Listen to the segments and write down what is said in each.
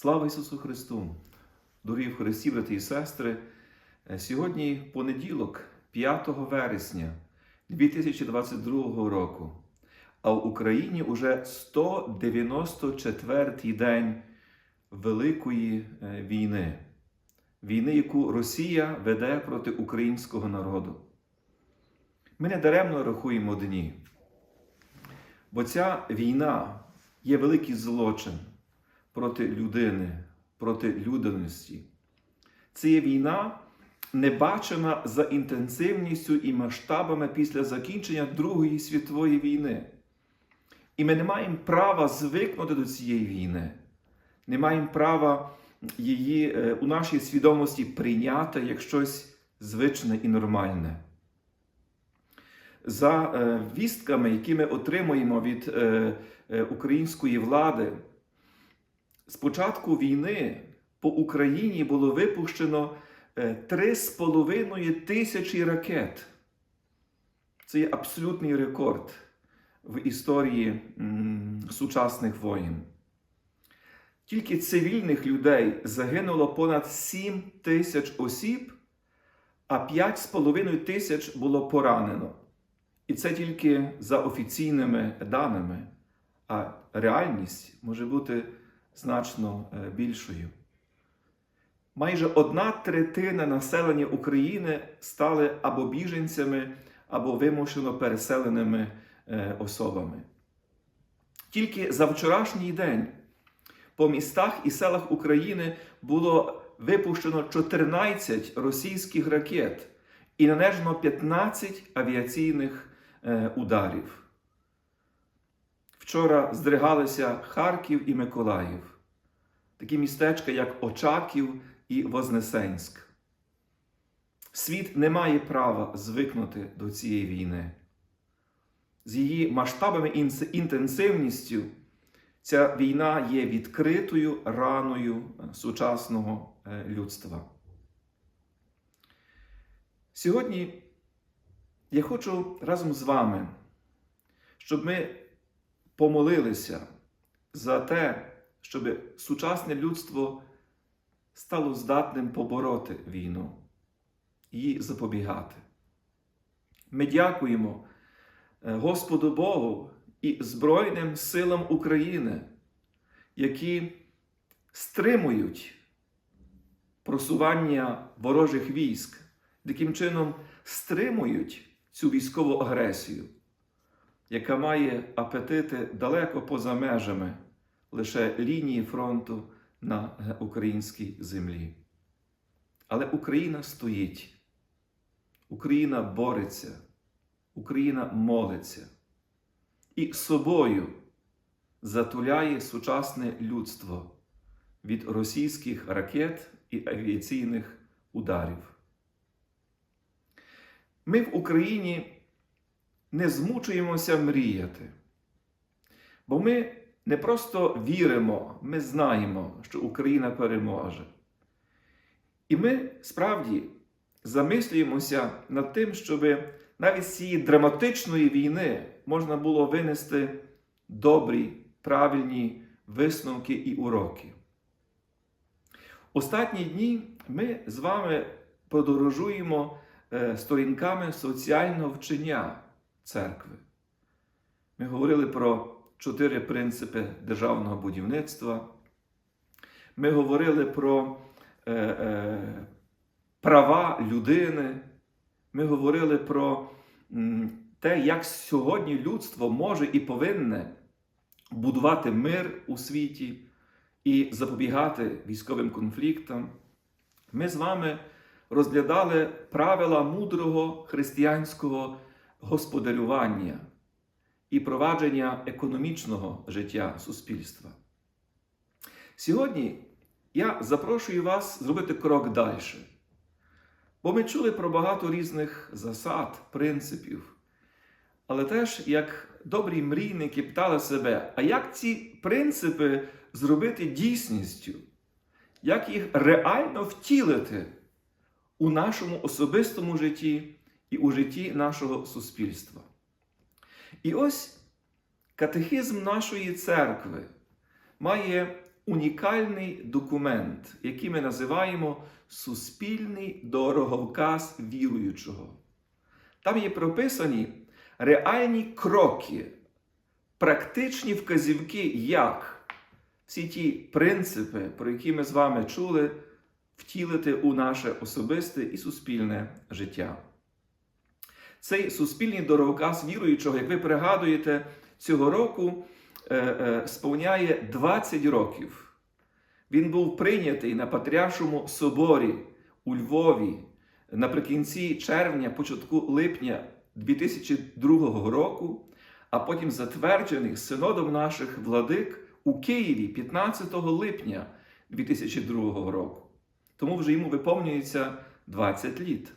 Слава Ісусу Христу! Дорогі в Христі, брати і сестри! Е, Сьогодні понеділок, 5 вересня 2022 року, а в Україні уже 194-й день Великої е, війни, війни, яку Росія веде проти українського народу. Ми не даремно рахуємо дні, бо ця війна є великий злочин проти людини, проти людяності. Це є війна, не бачена за інтенсивністю і масштабами після закінчення Другої світової війни. І ми не маємо права звикнути до цієї війни, не маємо права її е, у нашій свідомості прийняти як щось звичне і нормальне. За е, вістками, які ми отримуємо від е, української влади, з початку війни по Україні було випущено е, 3,5 тисячі ракет. Це є абсолютний рекорд в історії сучасних воїн. Тільки цивільних людей загинуло понад 7 тисяч осіб, а 5,5 тисяч було поранено. І це тільки за офіційними даними, а реальність може бути значно е, більшою. Майже одна третина населення України стали або біженцями, або вимушено переселеними е, особами. Тільки за вчорашній день по містах і селах України було випущено 14 російських ракет і нанесено 15 авіаційних е, ударів. Вчора здригалися Харків і Миколаїв, такі містечка, як Очаків і Вознесенськ. Світ не має права звикнути до цієї війни. З її масштабами і інтенсивністю ця війна є відкритою раною сучасного е, людства. Сьогодні я хочу разом з вами, щоб ми помолилися за те, щоб сучасне людство стало здатним побороти війну і запобігати. Ми дякуємо е, Господу Богу і Збройним силам України, які стримують просування ворожих військ, таким чином стримують цю військову агресію, яка має апетити далеко поза межами лише лінії фронту на українській землі. Але Україна стоїть, Україна бореться, Україна молиться і собою затуляє сучасне людство від російських ракет і авіаційних ударів. Ми в Україні не змучуємося мріяти, бо ми не просто віримо, ми знаємо, що Україна переможе. І ми справді замислюємося над тим, щоб навіть з цієї драматичної війни можна було винести добрі, правильні висновки і уроки. Останні дні ми з вами подорожуємо е, сторінками соціального вчення церкви. Ми говорили про чотири принципи державного будівництва. Ми говорили про е, е, права людини. Ми говорили про те, як сьогодні людство може і повинне будувати мир у світі і запобігати військовим конфліктам. Ми з вами розглядали правила мудрого християнського господарювання і провадження економічного життя суспільства. Сьогодні я запрошую вас зробити крок далі. Бо ми чули про багато різних засад, принципів. Але теж, як добрі мрійники питали себе, а як ці принципи зробити дійсністю? Як їх реально втілити у нашому особистому житті і у житті нашого суспільства? І ось катехизм нашої церкви має унікальний документ, який ми називаємо Суспільний дороговказ віруючого. Там є прописані реальні кроки, практичні вказівки, як всі ті принципи, про які ми з вами чули, втілити у наше особисте і суспільне життя. Цей суспільний дороговказ віруючого, як ви пригадуєте, цього року е, е, сповняє 20 років. Він був прийнятий на Патріаршому соборі у Львові наприкінці червня, початку липня 2002 року, а потім затверджений синодом наших владик у Києві 15 липня 2002 року. Тому вже йому виповнюється 20 літ.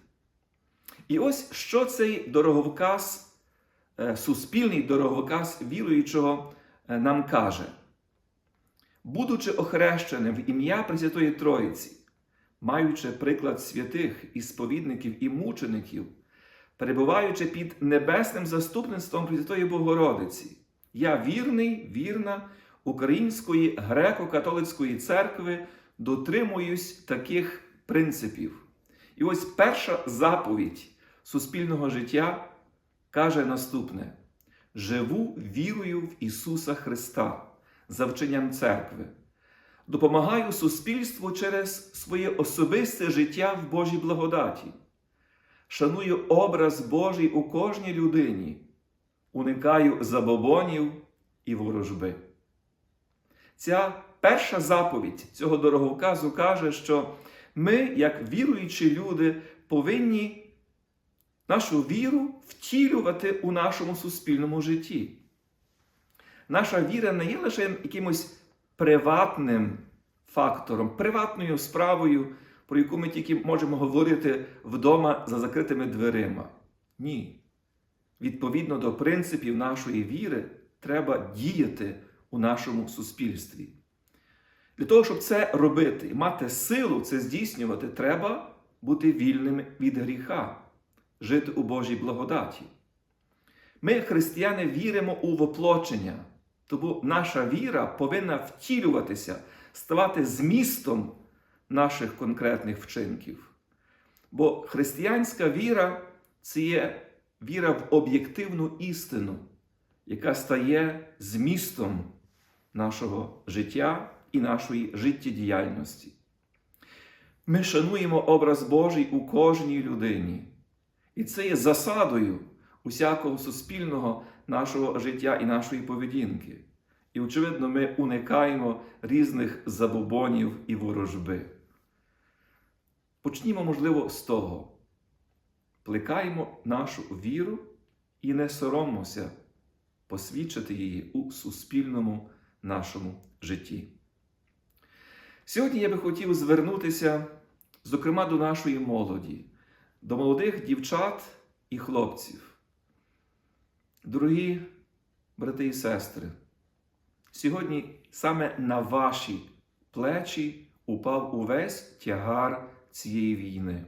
І ось що цей дороговказ, е, суспільний дороговказ віруючого е, нам каже. Будучи охрещеним в ім'я Пресвятої Троїці, маючи приклад святих і сповідників і мучеників, перебуваючи під небесним заступництвом Пресвятої Богородиці, я вірний, вірна Української греко-католицької церкви дотримуюсь таких принципів. І ось перша заповідь суспільного життя каже наступне: живу вірою в Ісуса Христа за вченням церкви, допомагаю суспільству через своє особисте життя в Божій благодаті, шаную образ Божий у кожній людині, уникаю забобонів і ворожби. Ця перша заповідь цього дороговказу каже, що ми, як віруючі люди, повинні нашу віру втілювати у нашому суспільному житті. Наша віра не є лише якимось приватним фактором, приватною справою, про яку ми тільки можемо говорити вдома за закритими дверима. Ні. Відповідно до принципів нашої віри, треба діяти у нашому суспільстві. Для того, щоб це робити і мати силу це здійснювати, треба бути вільним від гріха, жити у Божій благодаті. Ми, християни, віримо у воплочення, тому наша віра повинна втілюватися, ставати змістом наших конкретних вчинків. Бо християнська віра це є віра в об'єктивну істину, яка стає змістом нашого життя і нашої життєдіяльності. Ми шануємо образ Божий у кожній людині. І це є засадою усякого суспільного нашого життя і нашої поведінки. І, очевидно, ми уникаємо різних забобонів і ворожби. Почнімо, можливо, з того. Плекаємо нашу віру і не соромимося посвідчити її у суспільному нашому житті. Сьогодні я би хотів звернутися, зокрема, до нашої молоді, до молодих дівчат і хлопців. Дорогі брати і сестри, сьогодні саме на ваші плечі упав увесь тягар цієї війни.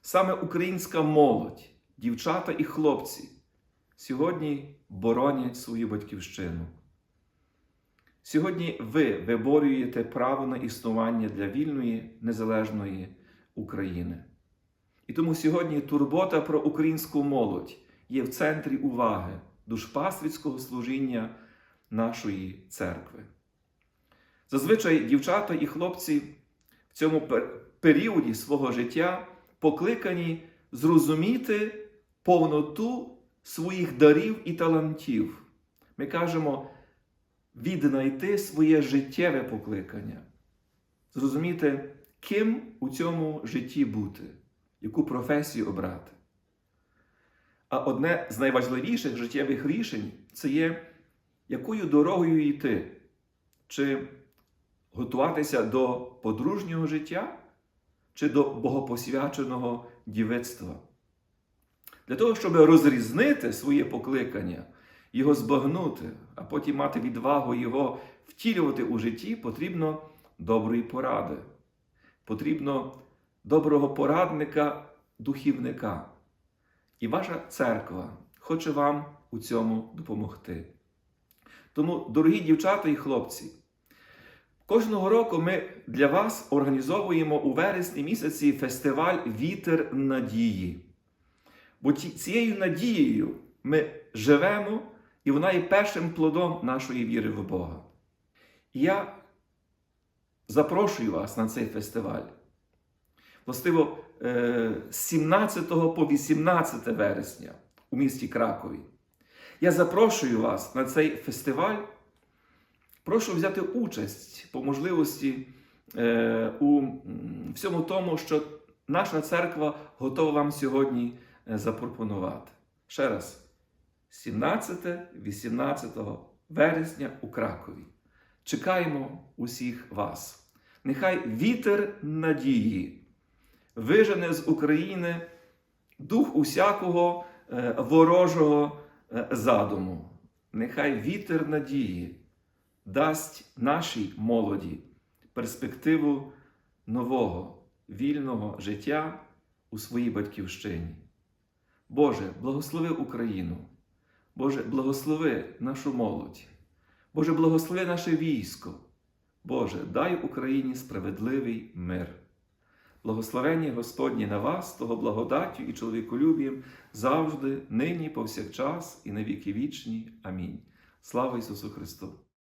Саме українська молодь, дівчата і хлопці сьогодні боронять свою батьківщину. Сьогодні ви виборюєте право на існування для вільної незалежної України. І тому сьогодні турбота про українську молодь є в центрі уваги душпасвітського служіння нашої церкви. Зазвичай дівчата і хлопці в цьому періоді свого життя покликані зрозуміти повноту своїх дарів і талантів. Ми кажемо, віднайти своє життєве покликання, зрозуміти, ким у цьому житті бути, яку професію обрати. А одне з найважливіших життєвих рішень це є, якою дорогою йти, чи готуватися до подружнього життя, чи до богопосвяченого дівицтва. Для того, щоб розрізнити своє покликання, його збагнути, а потім мати відвагу його втілювати у житті, потрібно доброї поради. Потрібно доброго порадника, духівника. І ваша церква хоче вам у цьому допомогти. Тому, дорогі дівчата і хлопці, Кожного року ми для вас організовуємо у вересні місяці фестиваль Вітер надії. Бо цією надією ми живемо, і вона є першим плодом нашої віри в Бога. І я запрошую вас на цей фестиваль. Властиво, е, з 17 по 18 вересня у місті Кракові. Я запрошую вас на цей фестиваль. Прошу взяти участь по можливості е, у всьому тому, що наша церква готова вам сьогодні е, запропонувати. Ще раз, 17-18 вересня у Кракові. Чекаємо усіх вас. Нехай вітер надії вижене з України дух усякого е, ворожого е, задуму. Нехай вітер надії дасть нашій молоді перспективу нового вільного життя у своїй батьківщині. Боже, благослови Україну. Боже, благослови нашу молодь. Боже, благослови наше військо. Боже, дай Україні справедливий мир. Благословення Господні на вас, того благодаттю і чоловіколюбієм завжди, нині, повсякчас і на віки вічні. Амінь. Слава Ісусу Христу!